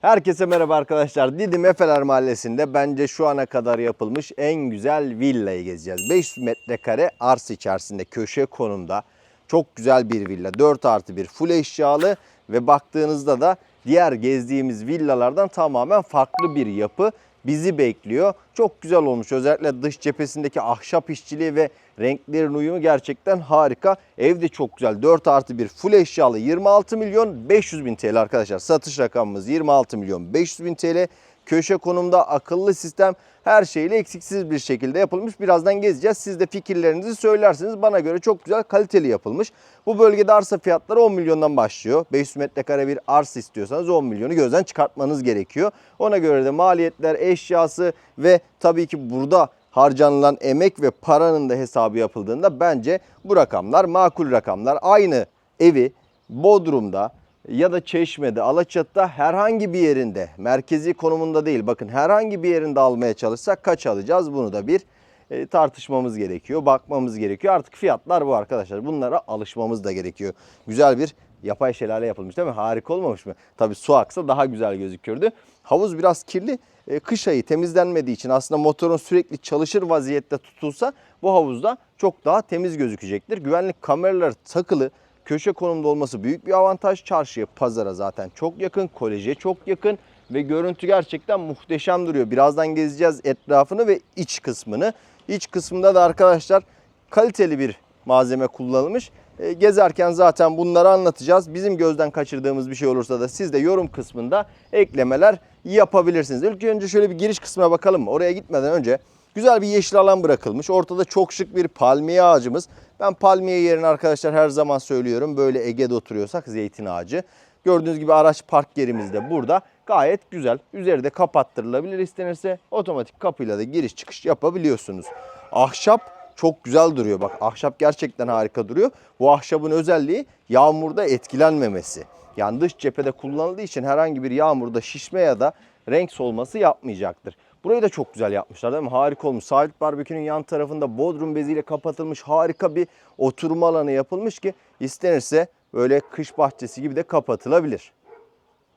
Herkese merhaba arkadaşlar. Didim Efeler Mahallesi'nde bence şu ana kadar yapılmış en güzel villayı gezeceğiz. 500 metrekare arsa içerisinde köşe konumda çok güzel bir villa. 4 artı 1 full eşyalı ve baktığınızda da diğer gezdiğimiz villalardan tamamen farklı bir yapı bizi bekliyor. Çok güzel olmuş. Özellikle dış cephesindeki ahşap işçiliği ve renklerin uyumu gerçekten harika. Ev de çok güzel. 4 artı 1 full eşyalı 26 milyon 500 bin TL arkadaşlar. Satış rakamımız 26 milyon 500 bin TL. Köşe konumda akıllı sistem her şeyle eksiksiz bir şekilde yapılmış. Birazdan gezeceğiz. Siz de fikirlerinizi söylersiniz. Bana göre çok güzel kaliteli yapılmış. Bu bölgede arsa fiyatları 10 milyondan başlıyor. 500 metrekare bir arsa istiyorsanız 10 milyonu gözden çıkartmanız gerekiyor. Ona göre de maliyetler, eşyası ve tabii ki burada harcanılan emek ve paranın da hesabı yapıldığında bence bu rakamlar makul rakamlar. Aynı evi Bodrum'da ya da Çeşme'de, Alaçatı'da herhangi bir yerinde, merkezi konumunda değil bakın herhangi bir yerinde almaya çalışsak kaç alacağız bunu da bir e, tartışmamız gerekiyor, bakmamız gerekiyor. Artık fiyatlar bu arkadaşlar. Bunlara alışmamız da gerekiyor. Güzel bir yapay şelale yapılmış değil mi? Harika olmamış mı? Tabii su aksa daha güzel gözükürdü. Havuz biraz kirli. E, kış ayı temizlenmediği için aslında motorun sürekli çalışır vaziyette tutulsa bu havuzda çok daha temiz gözükecektir. Güvenlik kameraları takılı köşe konumda olması büyük bir avantaj. Çarşıya, pazara zaten çok yakın, koleje çok yakın ve görüntü gerçekten muhteşem duruyor. Birazdan gezeceğiz etrafını ve iç kısmını. İç kısmında da arkadaşlar kaliteli bir malzeme kullanılmış. E, Gezerken zaten bunları anlatacağız. Bizim gözden kaçırdığımız bir şey olursa da siz de yorum kısmında eklemeler yapabilirsiniz. İlk önce şöyle bir giriş kısmına bakalım mı? Oraya gitmeden önce güzel bir yeşil alan bırakılmış. Ortada çok şık bir palmiye ağacımız. Ben palmiye yerine arkadaşlar her zaman söylüyorum. Böyle Ege'de oturuyorsak zeytin ağacı. Gördüğünüz gibi araç park yerimiz de burada. Gayet güzel. Üzeri de kapattırılabilir istenirse. Otomatik kapıyla da giriş çıkış yapabiliyorsunuz. Ahşap çok güzel duruyor. Bak ahşap gerçekten harika duruyor. Bu ahşabın özelliği yağmurda etkilenmemesi. Yani dış cephede kullanıldığı için herhangi bir yağmurda şişme ya da renk solması yapmayacaktır. Burayı da çok güzel yapmışlar değil mi? Harika olmuş. Sahil Barbekü'nün yan tarafında bodrum beziyle kapatılmış harika bir oturma alanı yapılmış ki istenirse böyle kış bahçesi gibi de kapatılabilir.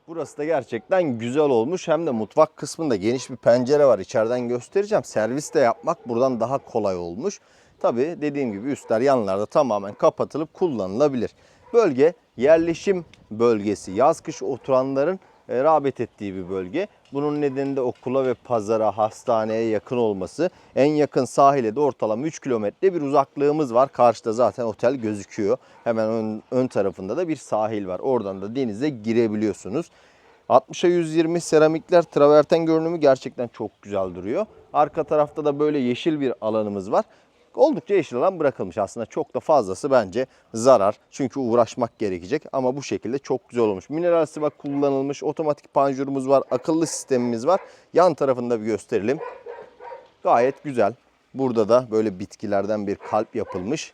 Burası da gerçekten güzel olmuş. Hem de mutfak kısmında geniş bir pencere var. İçeriden göstereceğim. Servis de yapmak buradan daha kolay olmuş. Tabii dediğim gibi üstler yanlarda tamamen kapatılıp kullanılabilir. Bölge yerleşim bölgesi. Yaz kış oturanların e, rağbet ettiği bir bölge. Bunun nedeni de okula ve pazara, hastaneye yakın olması. En yakın sahile de ortalama 3 kilometre bir uzaklığımız var. Karşıda zaten otel gözüküyor. Hemen ön, ön tarafında da bir sahil var. Oradan da denize girebiliyorsunuz. 60'a 120 seramikler traverten görünümü gerçekten çok güzel duruyor. Arka tarafta da böyle yeşil bir alanımız var. Oldukça yeşil alan bırakılmış aslında çok da fazlası bence zarar. Çünkü uğraşmak gerekecek ama bu şekilde çok güzel olmuş. Mineral sıva kullanılmış, otomatik panjurumuz var, akıllı sistemimiz var. Yan tarafında bir gösterelim. Gayet güzel. Burada da böyle bitkilerden bir kalp yapılmış.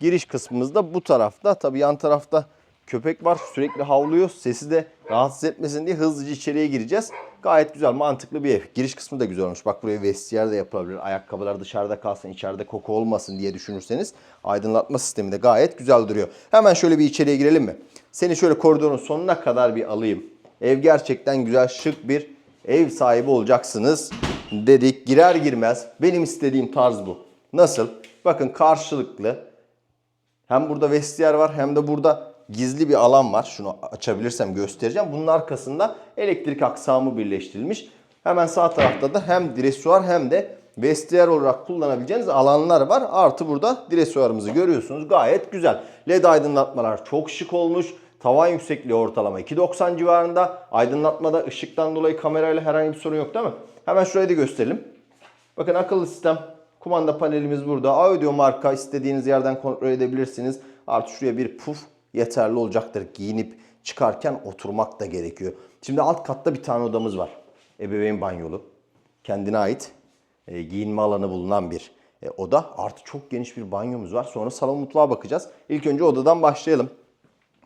Giriş kısmımız da bu tarafta. Tabii yan tarafta köpek var sürekli havlıyor. Sesi de rahatsız etmesin diye hızlıca içeriye gireceğiz. Gayet güzel mantıklı bir ev. Giriş kısmı da güzel olmuş. Bak buraya vestiyer de yapılabilir. Ayakkabılar dışarıda kalsın içeride koku olmasın diye düşünürseniz aydınlatma sistemi de gayet güzel duruyor. Hemen şöyle bir içeriye girelim mi? Seni şöyle koridorun sonuna kadar bir alayım. Ev gerçekten güzel şık bir ev sahibi olacaksınız dedik. Girer girmez benim istediğim tarz bu. Nasıl? Bakın karşılıklı hem burada vestiyer var hem de burada gizli bir alan var. Şunu açabilirsem göstereceğim. Bunun arkasında elektrik aksamı birleştirilmiş. Hemen sağ tarafta da hem dresuar hem de vestiyer olarak kullanabileceğiniz alanlar var. Artı burada dresuarımızı görüyorsunuz. Gayet güzel. LED aydınlatmalar çok şık olmuş. Tavan yüksekliği ortalama 2.90 civarında. Aydınlatmada ışıktan dolayı kamerayla herhangi bir sorun yok değil mi? Hemen şurayı da gösterelim. Bakın akıllı sistem kumanda panelimiz burada. Audio marka istediğiniz yerden kontrol edebilirsiniz. Artı şuraya bir puf yeterli olacaktır. Giyinip çıkarken oturmak da gerekiyor. Şimdi alt katta bir tane odamız var. Ebeveyn banyolu. Kendine ait e, giyinme alanı bulunan bir e, oda. Artı çok geniş bir banyomuz var. Sonra salon mutfağa bakacağız. İlk önce odadan başlayalım.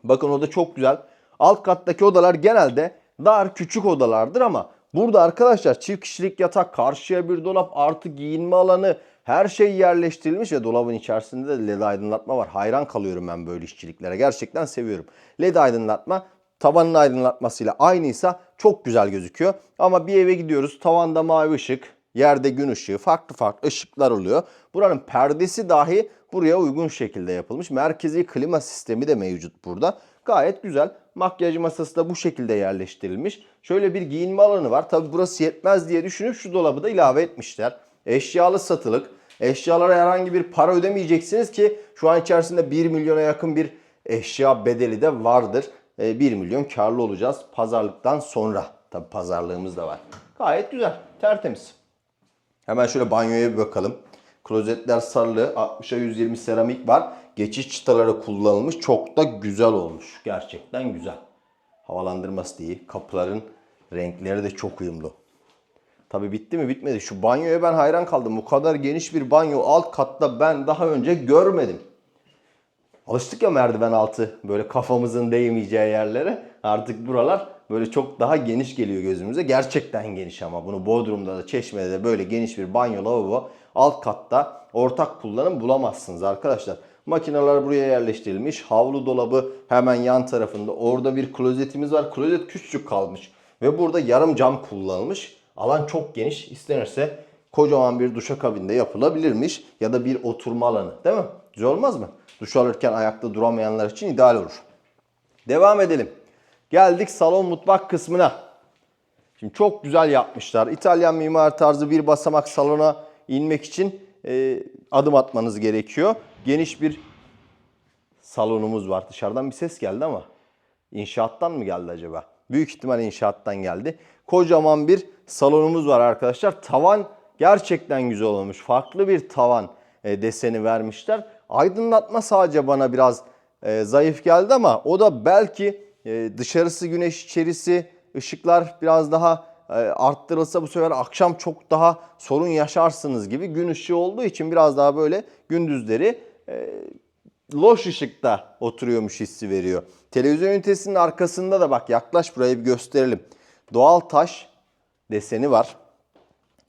Bakın oda çok güzel. Alt kattaki odalar genelde dar küçük odalardır ama burada arkadaşlar çift kişilik yatak, karşıya bir dolap, artı giyinme alanı her şey yerleştirilmiş ve dolabın içerisinde de led aydınlatma var. Hayran kalıyorum ben böyle işçiliklere. Gerçekten seviyorum. Led aydınlatma tavanın aydınlatmasıyla aynıysa çok güzel gözüküyor. Ama bir eve gidiyoruz tavanda mavi ışık, yerde gün ışığı, farklı farklı ışıklar oluyor. Buranın perdesi dahi buraya uygun şekilde yapılmış. Merkezi klima sistemi de mevcut burada. Gayet güzel. Makyaj masası da bu şekilde yerleştirilmiş. Şöyle bir giyinme alanı var. Tabi burası yetmez diye düşünüp şu dolabı da ilave etmişler. Eşyalı satılık. Eşyalara herhangi bir para ödemeyeceksiniz ki şu an içerisinde 1 milyona yakın bir eşya bedeli de vardır. E, 1 milyon karlı olacağız pazarlıktan sonra. Tabi pazarlığımız da var. Gayet güzel, tertemiz. Hemen şöyle banyoya bir bakalım. Klozetler sarılı, 60'a 120 seramik var. Geçiş çıtaları kullanılmış. Çok da güzel olmuş. Gerçekten güzel. Havalandırması da iyi. Kapıların renkleri de çok uyumlu. Tabii bitti mi? Bitmedi. Şu banyoya ben hayran kaldım. Bu kadar geniş bir banyo alt katta ben daha önce görmedim. Alıştık ya merdiven altı böyle kafamızın değmeyeceği yerlere. Artık buralar böyle çok daha geniş geliyor gözümüze. Gerçekten geniş ama bunu Bodrum'da da Çeşme'de de böyle geniş bir banyo lavabo alt katta ortak kullanım bulamazsınız arkadaşlar. Makineler buraya yerleştirilmiş. Havlu dolabı hemen yan tarafında. Orada bir klozetimiz var. Klozet küçücük kalmış. Ve burada yarım cam kullanılmış. Alan çok geniş. İstenirse kocaman bir duşakabinde yapılabilirmiş. Ya da bir oturma alanı değil mi? Güzel olmaz mı? Duş alırken ayakta duramayanlar için ideal olur. Devam edelim. Geldik salon mutfak kısmına. Şimdi çok güzel yapmışlar. İtalyan mimar tarzı bir basamak salona inmek için e, adım atmanız gerekiyor. Geniş bir salonumuz var. Dışarıdan bir ses geldi ama inşaattan mı geldi acaba? Büyük ihtimal inşaattan geldi. Kocaman bir salonumuz var arkadaşlar. Tavan gerçekten güzel olmuş. Farklı bir tavan e, deseni vermişler. Aydınlatma sadece bana biraz e, zayıf geldi ama o da belki e, dışarısı güneş içerisi ışıklar biraz daha arttırılsa bu sefer akşam çok daha sorun yaşarsınız gibi gün ışığı olduğu için biraz daha böyle gündüzleri loş ışıkta oturuyormuş hissi veriyor. Televizyon ünitesinin arkasında da bak yaklaş burayı bir gösterelim. Doğal taş deseni var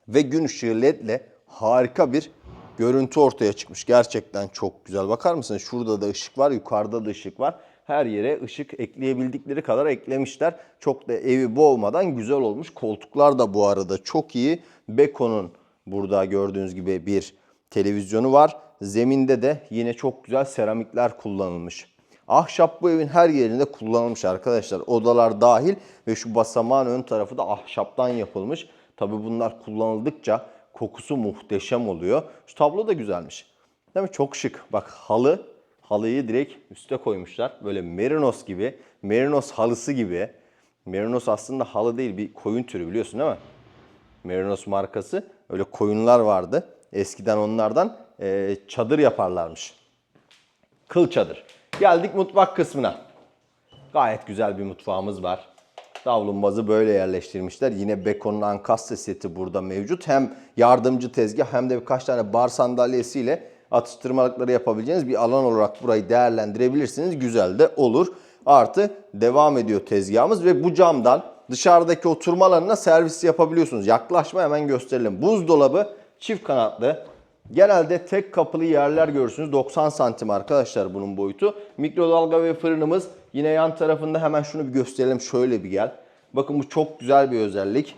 ve gün ışığı ledle harika bir görüntü ortaya çıkmış. Gerçekten çok güzel. Bakar mısınız? Şurada da ışık var, yukarıda da ışık var. Her yere ışık ekleyebildikleri kadar eklemişler. Çok da evi boğmadan güzel olmuş. Koltuklar da bu arada çok iyi. Beko'nun burada gördüğünüz gibi bir televizyonu var. Zeminde de yine çok güzel seramikler kullanılmış. Ahşap bu evin her yerinde kullanılmış arkadaşlar. Odalar dahil ve şu basamağın ön tarafı da ahşaptan yapılmış. Tabi bunlar kullanıldıkça kokusu muhteşem oluyor. Şu tablo da güzelmiş. Değil mi? Çok şık. Bak halı, halıyı direkt üste koymuşlar. Böyle merinos gibi, merinos halısı gibi. Merinos aslında halı değil bir koyun türü biliyorsun değil mi? Merinos markası. Öyle koyunlar vardı. Eskiden onlardan eee, çadır yaparlarmış. Kıl çadır. Geldik mutfak kısmına. Gayet güzel bir mutfağımız var. Davlumbazı böyle yerleştirmişler. Yine Beko'nun ankastre seti burada mevcut. Hem yardımcı tezgah hem de birkaç tane bar sandalyesiyle atıştırmalıkları yapabileceğiniz bir alan olarak burayı değerlendirebilirsiniz. Güzel de olur. Artı devam ediyor tezgahımız ve bu camdan dışarıdaki oturma alanına servis yapabiliyorsunuz. Yaklaşma hemen gösterelim. Buzdolabı çift kanatlı. Genelde tek kapılı yerler görürsünüz. 90 santim arkadaşlar bunun boyutu. Mikrodalga ve fırınımız yine yan tarafında hemen şunu bir gösterelim. Şöyle bir gel. Bakın bu çok güzel bir özellik.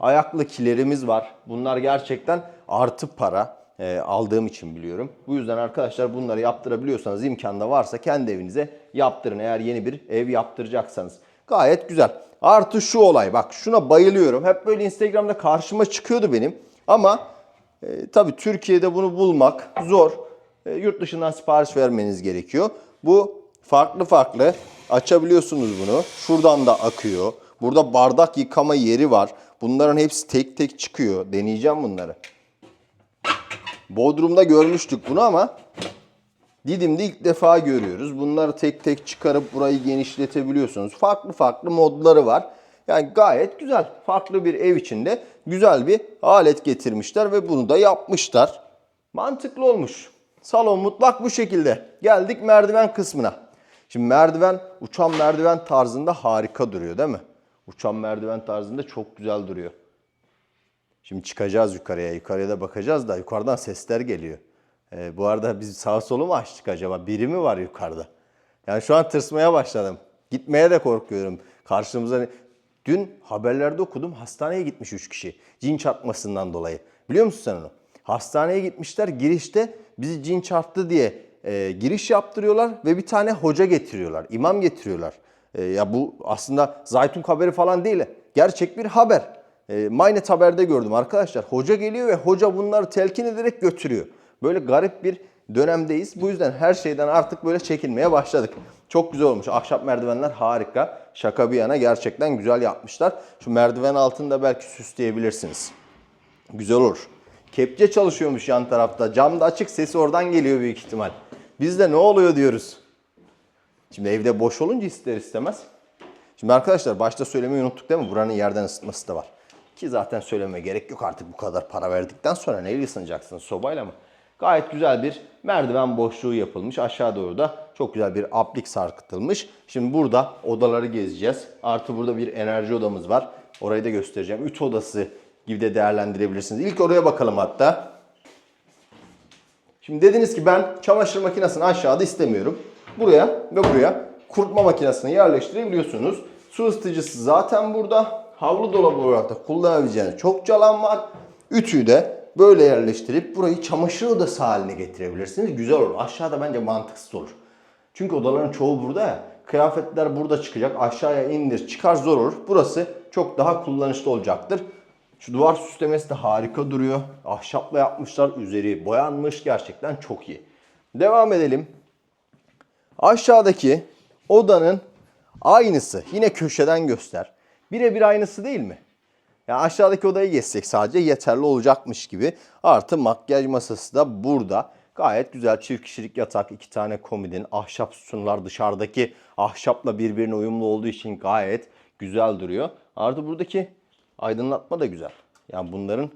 Ayaklı kilerimiz var. Bunlar gerçekten artı para e, aldığım için biliyorum. Bu yüzden arkadaşlar bunları yaptırabiliyorsanız imkan da varsa kendi evinize yaptırın. Eğer yeni bir ev yaptıracaksanız. Gayet güzel. Artı şu olay bak şuna bayılıyorum. Hep böyle Instagram'da karşıma çıkıyordu benim. Ama e, tabii Türkiye'de bunu bulmak zor. E, yurt dışından sipariş vermeniz gerekiyor. Bu farklı farklı açabiliyorsunuz bunu. Şuradan da akıyor. Burada bardak yıkama yeri var. Bunların hepsi tek tek çıkıyor. Deneyeceğim bunları. Bodrum'da görmüştük bunu ama Didim'de ilk defa görüyoruz. Bunları tek tek çıkarıp burayı genişletebiliyorsunuz. Farklı farklı modları var. Yani gayet güzel. Farklı bir ev içinde güzel bir alet getirmişler ve bunu da yapmışlar. Mantıklı olmuş. Salon mutfak bu şekilde. Geldik merdiven kısmına. Şimdi merdiven uçan merdiven tarzında harika duruyor değil mi? Uçan merdiven tarzında çok güzel duruyor. Şimdi çıkacağız yukarıya. Yukarıya da bakacağız da yukarıdan sesler geliyor. Ee, bu arada biz sağ solu mu açtık acaba? Biri mi var yukarıda? Yani şu an tırsmaya başladım. Gitmeye de korkuyorum. Karşımıza Dün haberlerde okudum hastaneye gitmiş 3 kişi. Cin çarpmasından dolayı. Biliyor musun sen onu? Hastaneye gitmişler girişte bizi cin çarptı diye e, giriş yaptırıyorlar ve bir tane hoca getiriyorlar. imam getiriyorlar. E, ya bu aslında Zaytun haberi falan değil. Gerçek bir haber. E, Mynet haberde gördüm arkadaşlar. Hoca geliyor ve hoca bunları telkin ederek götürüyor. Böyle garip bir dönemdeyiz. Bu yüzden her şeyden artık böyle çekinmeye başladık. Çok güzel olmuş. Ahşap merdivenler harika. Şaka bir yana gerçekten güzel yapmışlar. Şu merdiven altında belki süsleyebilirsiniz. Güzel olur. Kepçe çalışıyormuş yan tarafta. Cam da açık sesi oradan geliyor büyük ihtimal. Biz de ne oluyor diyoruz. Şimdi evde boş olunca ister istemez. Şimdi arkadaşlar başta söylemeyi unuttuk değil mi? Buranın yerden ısıtması da var. Ki zaten söylemeye gerek yok artık bu kadar para verdikten sonra neyle ısınacaksınız sobayla mı? Gayet güzel bir merdiven boşluğu yapılmış. Aşağı doğru da çok güzel bir aplik sarkıtılmış. Şimdi burada odaları gezeceğiz. Artı burada bir enerji odamız var. Orayı da göstereceğim. Ütü odası gibi de değerlendirebilirsiniz. İlk oraya bakalım hatta. Şimdi dediniz ki ben çamaşır makinesini aşağıda istemiyorum. Buraya ve buraya kurutma makinesini yerleştirebiliyorsunuz. Su ısıtıcısı zaten burada. Havlu dolabı olarak da kullanabileceğiniz çok alan var. Ütüyü de böyle yerleştirip burayı çamaşır odası haline getirebilirsiniz. Güzel olur. Aşağıda bence mantıksız olur. Çünkü odaların çoğu burada ya. Kıyafetler burada çıkacak. Aşağıya indir çıkar zor olur. Burası çok daha kullanışlı olacaktır. Şu duvar süslemesi de harika duruyor. Ahşapla yapmışlar. Üzeri boyanmış. Gerçekten çok iyi. Devam edelim. Aşağıdaki odanın aynısı. Yine köşeden göster. Birebir aynısı değil mi? Yani aşağıdaki odayı geçsek sadece yeterli olacakmış gibi. Artı makyaj masası da burada. Gayet güzel çift kişilik yatak, iki tane komodin, ahşap sütunlar dışarıdaki ahşapla birbirine uyumlu olduğu için gayet güzel duruyor. Artı buradaki aydınlatma da güzel. Yani bunların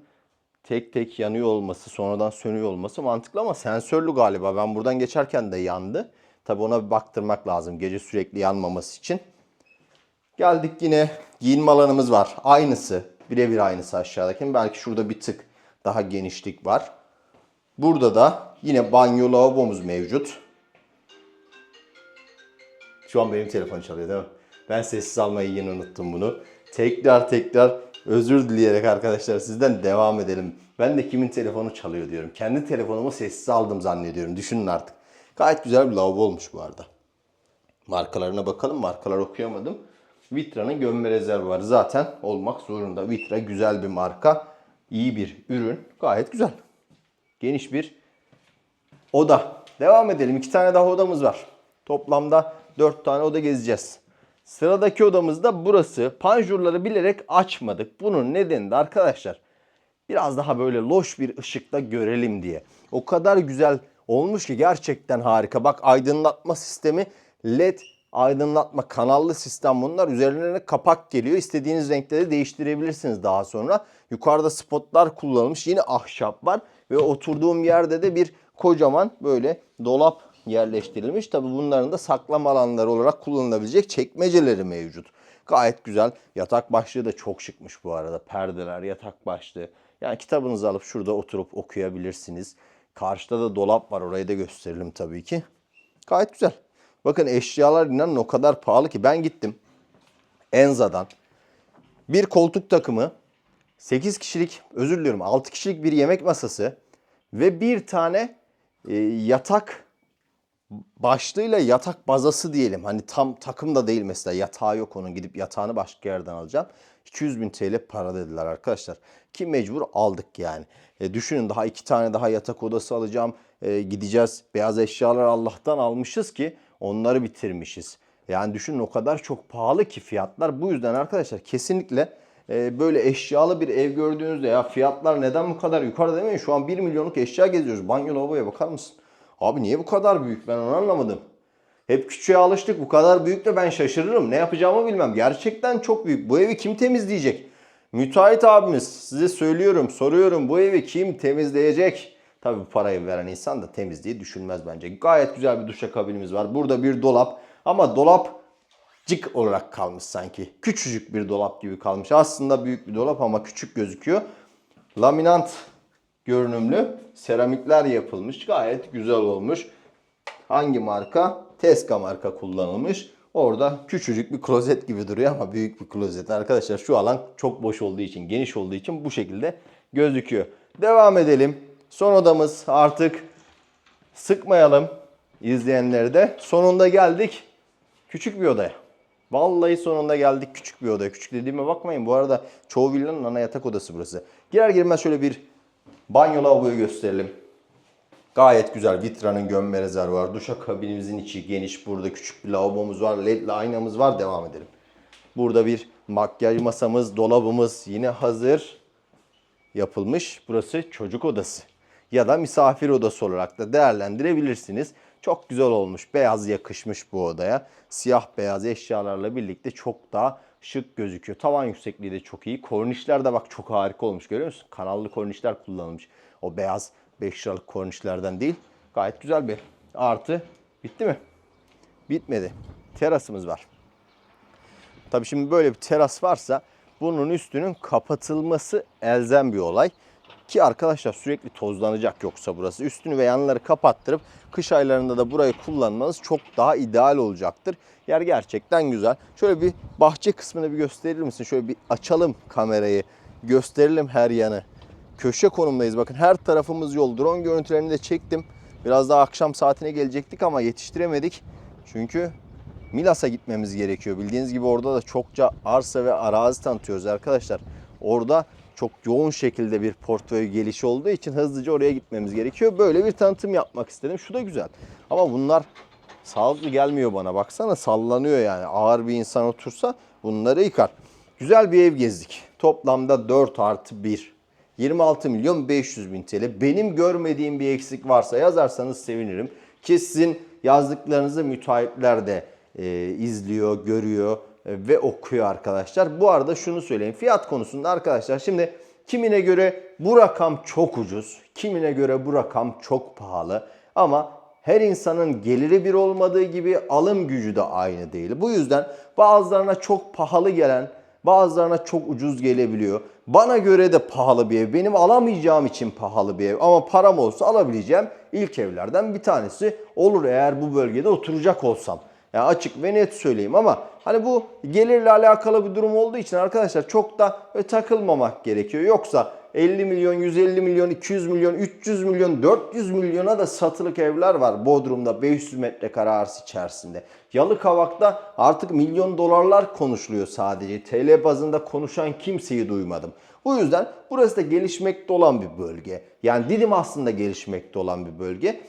tek tek yanıyor olması, sonradan sönüyor olması mantıklı ama sensörlü galiba. Ben buradan geçerken de yandı. Tabi ona bir baktırmak lazım gece sürekli yanmaması için. Geldik yine giyinme alanımız var. Aynısı. Birebir aynısı aşağıdaki. Belki şurada bir tık daha genişlik var. Burada da yine banyo lavabomuz mevcut. Şu an benim telefon çalıyor değil mi? Ben sessiz almayı yine unuttum bunu. Tekrar tekrar özür dileyerek arkadaşlar sizden devam edelim. Ben de kimin telefonu çalıyor diyorum. Kendi telefonumu sessiz aldım zannediyorum. Düşünün artık. Gayet güzel bir lavabo olmuş bu arada. Markalarına bakalım. Markalar okuyamadım. Vitra'nın gömme rezervuarı zaten olmak zorunda. Vitra güzel bir marka. iyi bir ürün. Gayet güzel. Geniş bir oda. Devam edelim. İki tane daha odamız var. Toplamda dört tane oda gezeceğiz. Sıradaki odamız da burası. Panjurları bilerek açmadık. Bunun nedeni de arkadaşlar biraz daha böyle loş bir ışıkta görelim diye. O kadar güzel olmuş ki gerçekten harika. Bak aydınlatma sistemi led aydınlatma kanallı sistem bunlar. Üzerlerine kapak geliyor. İstediğiniz renkte de değiştirebilirsiniz daha sonra. Yukarıda spotlar kullanılmış. Yine ahşap var. Ve oturduğum yerde de bir kocaman böyle dolap yerleştirilmiş. Tabi bunların da saklama alanları olarak kullanılabilecek çekmeceleri mevcut. Gayet güzel. Yatak başlığı da çok şıkmış bu arada. Perdeler, yatak başlığı. Yani kitabınızı alıp şurada oturup okuyabilirsiniz. Karşıda da dolap var. Orayı da gösterelim tabii ki. Gayet güzel. Bakın eşyalar inanın o kadar pahalı ki ben gittim. Enza'dan bir koltuk takımı, 8 kişilik, özür diliyorum 6 kişilik bir yemek masası ve bir tane e, yatak başlığıyla yatak bazası diyelim. Hani tam takım da değil mesela yatağı yok onun gidip yatağını başka yerden alacağım. 200 bin TL para dediler arkadaşlar. Ki mecbur aldık yani. E, düşünün daha iki tane daha yatak odası alacağım. E, gideceğiz. Beyaz eşyalar Allah'tan almışız ki onları bitirmişiz. Yani düşünün o kadar çok pahalı ki fiyatlar. Bu yüzden arkadaşlar kesinlikle e, böyle eşyalı bir ev gördüğünüzde ya fiyatlar neden bu kadar yukarıda demeyin. Şu an 1 milyonluk eşya geziyoruz. Banyo lavaboya bakar mısın? Abi niye bu kadar büyük ben onu anlamadım. Hep küçüğe alıştık bu kadar büyük de ben şaşırırım. Ne yapacağımı bilmem. Gerçekten çok büyük. Bu evi kim temizleyecek? Müteahhit abimiz size söylüyorum soruyorum bu evi kim temizleyecek? Tabi bu parayı veren insan da temiz diye düşünmez bence. Gayet güzel bir duşakabinimiz var. Burada bir dolap ama dolap cik olarak kalmış sanki. Küçücük bir dolap gibi kalmış. Aslında büyük bir dolap ama küçük gözüküyor. Laminant görünümlü seramikler yapılmış. Gayet güzel olmuş. Hangi marka? Teska marka kullanılmış. Orada küçücük bir klozet gibi duruyor ama büyük bir klozet. Arkadaşlar şu alan çok boş olduğu için, geniş olduğu için bu şekilde gözüküyor. Devam edelim. Son odamız artık sıkmayalım izleyenleri de. Sonunda geldik küçük bir odaya. Vallahi sonunda geldik küçük bir odaya. Küçük dediğime bakmayın. Bu arada çoğu villanın ana yatak odası burası. Girer girmez şöyle bir banyo lavaboyu gösterelim. Gayet güzel vitranın gömme rezervuarı. Duşa kabinimizin içi geniş. Burada küçük bir lavabomuz var. Ledli aynamız var. Devam edelim. Burada bir makyaj masamız, dolabımız yine hazır yapılmış. Burası çocuk odası ya da misafir odası olarak da değerlendirebilirsiniz. Çok güzel olmuş. Beyaz yakışmış bu odaya. Siyah beyaz eşyalarla birlikte çok daha şık gözüküyor. Tavan yüksekliği de çok iyi. Kornişler de bak çok harika olmuş görüyor musun? Kanallı kornişler kullanılmış. O beyaz 5 liralık kornişlerden değil. Gayet güzel bir artı. Bitti mi? Bitmedi. Terasımız var. Tabii şimdi böyle bir teras varsa bunun üstünün kapatılması elzem bir olay. Ki arkadaşlar sürekli tozlanacak yoksa burası. Üstünü ve yanları kapattırıp kış aylarında da burayı kullanmanız çok daha ideal olacaktır. Yer gerçekten güzel. Şöyle bir bahçe kısmını bir gösterir misin? Şöyle bir açalım kamerayı. Gösterelim her yanı. Köşe konumdayız. Bakın her tarafımız yol. Drone görüntülerini de çektim. Biraz daha akşam saatine gelecektik ama yetiştiremedik. Çünkü Milas'a gitmemiz gerekiyor. Bildiğiniz gibi orada da çokça arsa ve arazi tanıtıyoruz arkadaşlar. Orada çok yoğun şekilde bir portföy gelişi olduğu için hızlıca oraya gitmemiz gerekiyor. Böyle bir tanıtım yapmak istedim. Şu da güzel. Ama bunlar sağlıklı gelmiyor bana. Baksana sallanıyor yani. Ağır bir insan otursa bunları yıkar. Güzel bir ev gezdik. Toplamda 4 artı 1. 26 milyon 500 bin TL. Benim görmediğim bir eksik varsa yazarsanız sevinirim. Ki sizin yazdıklarınızı müteahhitler de e, izliyor, görüyor ve okuyor arkadaşlar. Bu arada şunu söyleyeyim. Fiyat konusunda arkadaşlar şimdi kimine göre bu rakam çok ucuz, kimine göre bu rakam çok pahalı. Ama her insanın geliri bir olmadığı gibi alım gücü de aynı değil. Bu yüzden bazılarına çok pahalı gelen, bazılarına çok ucuz gelebiliyor. Bana göre de pahalı bir ev. Benim alamayacağım için pahalı bir ev. Ama param olsa alabileceğim ilk evlerden bir tanesi olur eğer bu bölgede oturacak olsam. Yani açık ve net söyleyeyim ama hani bu gelirle alakalı bir durum olduğu için arkadaşlar çok da böyle takılmamak gerekiyor. Yoksa 50 milyon, 150 milyon, 200 milyon, 300 milyon, 400 milyona da satılık evler var Bodrum'da 500 metrekare arsa içerisinde. Yalıkavak'ta artık milyon dolarlar konuşuluyor sadece. TL bazında konuşan kimseyi duymadım. Bu yüzden burası da gelişmekte olan bir bölge. Yani Didim aslında gelişmekte olan bir bölge.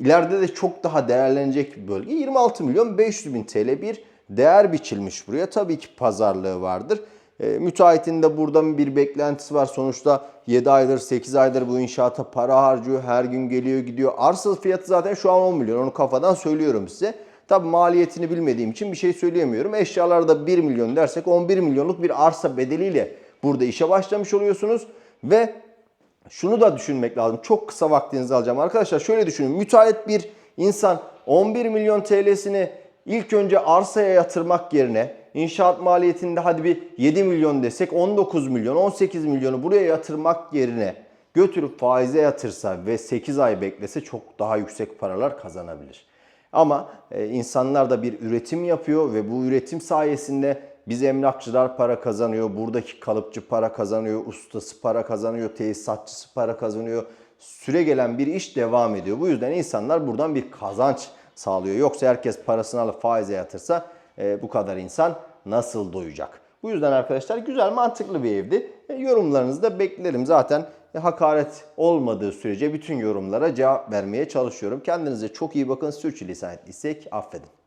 İleride de çok daha değerlenecek bir bölge. 26 milyon 500 bin TL bir değer biçilmiş buraya. Tabii ki pazarlığı vardır. E, müteahhitin de buradan bir beklentisi var. Sonuçta 7 aydır 8 aydır bu inşaata para harcıyor. Her gün geliyor gidiyor. Arsa fiyatı zaten şu an 10 milyon. Onu kafadan söylüyorum size. Tabi maliyetini bilmediğim için bir şey söyleyemiyorum. Eşyalarda 1 milyon dersek 11 milyonluk bir arsa bedeliyle burada işe başlamış oluyorsunuz. Ve şunu da düşünmek lazım. Çok kısa vaktinizi alacağım. Arkadaşlar şöyle düşünün. Müteahhit bir insan 11 milyon TL'sini ilk önce arsaya yatırmak yerine inşaat maliyetinde hadi bir 7 milyon desek 19 milyon 18 milyonu buraya yatırmak yerine götürüp faize yatırsa ve 8 ay beklese çok daha yüksek paralar kazanabilir. Ama e, insanlar da bir üretim yapıyor ve bu üretim sayesinde biz emlakçılar para kazanıyor, buradaki kalıpçı para kazanıyor, ustası para kazanıyor, tesisatçısı para kazanıyor. Süre gelen bir iş devam ediyor. Bu yüzden insanlar buradan bir kazanç sağlıyor. Yoksa herkes parasını alıp faize yatırsa e, bu kadar insan nasıl doyacak? Bu yüzden arkadaşlar güzel mantıklı bir evdi. E, yorumlarınızı da beklerim. Zaten e, hakaret olmadığı sürece bütün yorumlara cevap vermeye çalışıyorum. Kendinize çok iyi bakın. Sürçülisan ettiysek affedin.